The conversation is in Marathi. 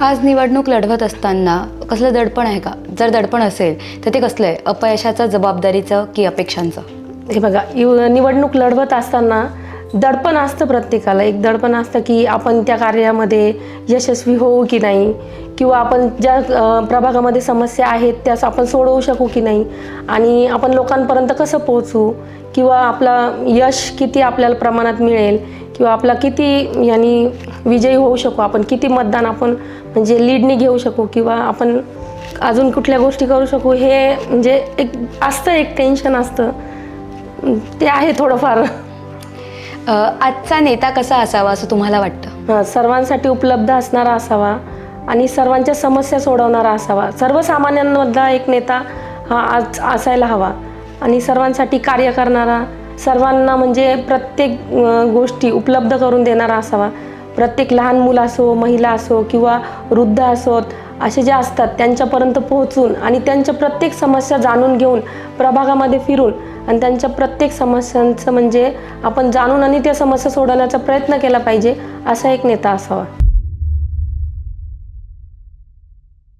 आज निवडणूक लढवत असताना कसलं दडपण आहे का? जर दडपण असेल तर ते कसलं आहे? अपयशाचं जबाबदारीचं की अपेक्षांचं? हे बघा निवडणूक लढवत असताना दडपण असतं प्रत्येकाला. एक दडपण असतं की आपण त्या कार्यामध्ये यशस्वी होऊ की नाही? किंवा आपण ज्या प्रभागामध्ये समस्या आहेत त्यास आपण सोडवू शकू की नाही? आणि आपण लोकांपर्यंत कसं पोहोचू? किंवा आपला यश किती आपल्याला प्रमाणात मिळेल? किंवा आपला किती यांनी विजयी होऊ शकू. आपण किती मतदान आपण म्हणजे लीडनी घेऊ शकू किंवा आपण अजून कुठल्या गोष्टी करू शकू हे म्हणजे एक असतं एक टेन्शन असतं. ते आहे थोडंफार. आजचा नेता कसा असावा असं तुम्हाला वाटतं? सर्वांसाठी उपलब्ध असणारा असावा आणि सर्वांच्या समस्या सोडवणारा असावा. सर्वसामान्यांमधला एक नेता हा आज असायला हवा आणि सर्वांसाठी कार्य करणारा सर्वांना म्हणजे प्रत्येक गोष्टी उपलब्ध करून देणारा असावा. प्रत्येक लहान मुलं असो महिला असो किंवा वृद्ध असोत असे जे असतात त्यांच्यापर्यंत पोहोचून आणि त्यांच्या प्रत्येक समस्या जाणून घेऊन प्रभागामध्ये फिरून आणि त्यांच्या प्रत्येक समस्यांचं म्हणजे आपण जाणून आणि त्या समस्या सोडवण्याचा प्रयत्न केला पाहिजे असा एक नेता असावा.